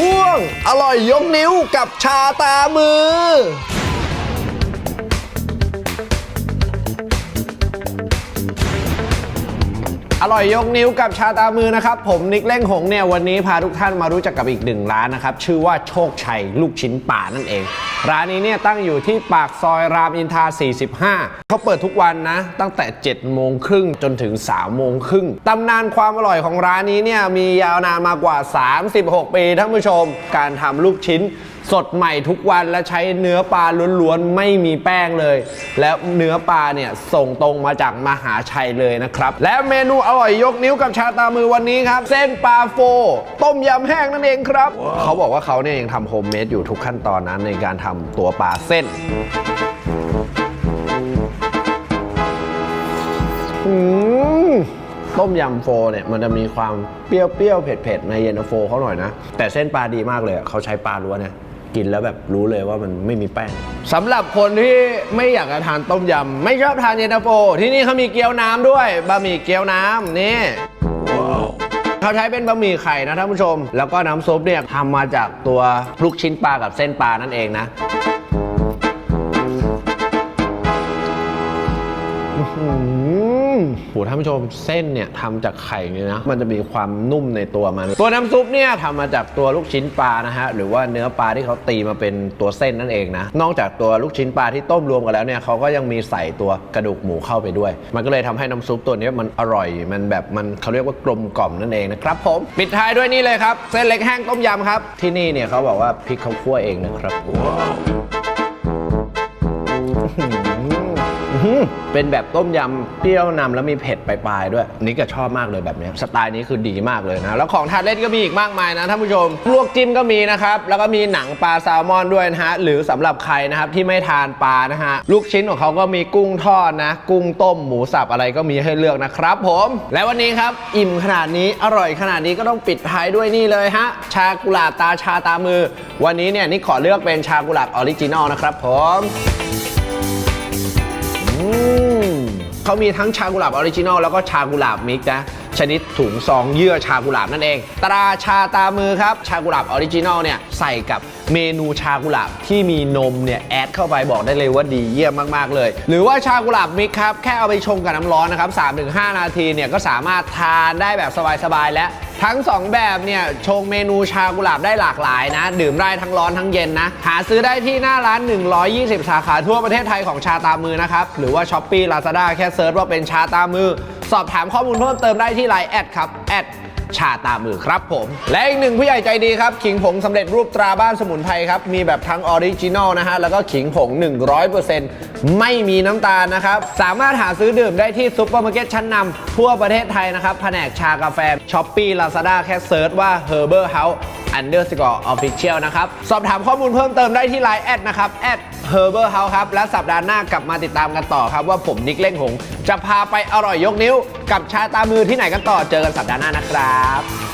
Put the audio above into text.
ช่วง อร่อยยกนิ้วกับชาตามือ ร่อยยกนิ้วกับชาตามือนะครับ ผมนิกเล่งหงเนี่ยวันนี้พาทุกท่านมารู้จักกับอีกหนึ่งร้านนะครับ ชื่อว่าโชคชัยลูกชิ้นป่านั่นเอง ร้านนี้เนี่ยตั้งอยู่ที่ปากซอยรามอินทรา45 เขาเปิดทุกวันนะ ตั้งแต่ 7 โมงครึ่งจนถึง 3 โมงครึ่งตำนานความอร่อยของร้านนี้เนี่ยมียาวนานมากว่า 36 ปีท่านผู้ชม การทำลูกชิ้น สดใหม่ทุกวันและใช้เนื้อปลาล้วนๆ ไม่มีแป้งเลย และเนื้อปลาเนี่ยส่งตรงมาจากมหาชัยเลยนะครับ และเมนูอร่อยยกนิ้วกับชาตามือวันนี้ครับ เส้นปลาโฟ ต้มยำแห้งนั่นเองครับ เขาบอกว่าเขาเนี่ยยังทำโฮมเมดอยู่ทุกขั้นตอนนะในการทำตัวปลาเส้นต้มยำโฟเนี่ยมันจะมีความเปรี้ยวๆเผ็ดๆในเย็นตาโฟเขาหน่อยนะ แต่เส้นปลาดีมากเลยเขาใช้ปลาล้วนเนี่ย กินแล้วแบบรู้เลยว่ามันไม่มีแป้ง สำหรับคนที่ไม่อยากจะทานต้มยำไม่ชอบทานเย็นตาโฟที่นี่เขามีเกี๊ยวน้ำด้วยบะหมี่เกี๊ยวน้ำนี่เขาใช้เป็นบะหมี่ไข่นะท่านผู้ชม แล้วก็น้ำซุปเนี่ยทำมาจากตัวลูกชิ้นปลากับเส้นปลานั่นเองนะอืม โหท่านผู้ชมเส้นเนี่ยทำจากไข่เนี่ยนะ มันจะมีความนุ่มในตัวมัน ตัวน้ำซุปเนี่ยทำมาจากตัวลูกชิ้นปลานะฮะ หรือว่าเนื้อปลาที่เขาตีมาเป็นตัวเส้นนั่นเองนะ นอกจากตัวลูกชิ้นปลาที่ต้มรวมกันแล้วเนี่ยเขาก็ยังมีใส่ตัวกระดูกหมูเข้าไปด้วย มันก็เลยทำให้น้ำซุปตัวนี้มันอร่อย มันแบบมันเขาเรียกว่ากลมกล่อมนั่นเองนะครับผม ปิดท้ายด้วยนี่เลยครับ เส้นเล็กแห้งต้มยำครับ ที่นี่เนี่ยเขาบอกว่าพริกเขาคั่วเองนะครับอื้อหือ เป็นแบบต้มยำเปรี้ยวนำแล้วมีเผ็ดปลายๆด้วยนี่ก็ชอบมากเลยแบบเนี้ยสไตล์นี้คือดีมากเลยนะ แล้วของทานเล่นก็มีอีกมากมายนะท่านผู้ชมลวกจิ้มก็มีนะครับ แล้วก็มีหนังปลาแซลมอนด้วยนะฮะ หรือสำหรับใครนะครับที่ไม่ทานปลานะฮะ ลูกชิ้นของเขาก็มีกุ้งทอดนะ กุ้งต้มหมูสับอะไรก็มีให้เลือกนะครับผม และวันนี้ครับ อิ่มขนาดนี้อร่อยขนาดนี้ก็ต้องปิดท้ายด้วยนี่เลยฮะชากุหลาบตาชาตามือ วันนี้เนี่ยนี่ขอเลือกเป็นชากุหลาบออริจินอลนะครับผม เขามีทั้งชากุหลาบออริจินอลแล้วก็ชากุหลาบมิกซ์นะชนิดถุงซองเยื่อชากุหลาบนั่นเอง ตราชาตามือครับ ชากุหลาบออริจินอลเนี่ยใส่กับเมนูชากุหลาบที่มีนมเนี่ยแอดเข้าไปบอกได้เลยว่าดีเยี่ยมมากๆเลย หรือว่าชากุหลาบมิกซ์ครับ แค่เอาไปชงกับน้ำร้อนนะครับ3-5 นาทีเนี่ยก็สามารถทานได้แบบสบายๆและ ทั้ง 2 แบบเนี่ยชงเมนูชากุหลาบได้หลากหลายนะ ดื่มได้ทั้งร้อนทั้งเย็นนะ หาซื้อได้ที่หน้าร้าน 120 สาขาทั่วประเทศไทยของชาตามือนะครับ หรือว่าช้อปปี้ลาซาด้าแค่เซิร์ชว่าเป็นชาตามือ สอบถามข้อมูลเพิ่มเติมได้ที่ไลน์แอดครับแอด ชาตามือครับผม และอีกหนึ่งผู้ใหญ่ใจดีครับ ขิงผงสำเร็จรูปตราบ้านสมุนไพรครับ มีแบบทั้งออริจินอลนะฮะ แล้วก็ขิงผง 100%ไม่มีน้ำตาลนะครับ สามารถหาซื้อดื่มได้ที่ซุปเปอร์มาร์เก็ตชั้นนำทั่วประเทศไทยนะครับแผนกชากาแฟช้อปปี้ลาซาด้าแค่เซิร์ชว่า Herber House underscore official นะครับ สอบถามข้อมูลเพิ่มเติมได้ที่ Line แอดนะครับแอด Herber House ครับ และสัปดาห์หน้ากลับมาติดตามกันต่อครับ ว่าผมนิกเล่งหง จะพาไปอร่อยยกนิ้ว กับชาตามือที่ไหนกันต่อเจอกันสัปดาห์หน้านะครับ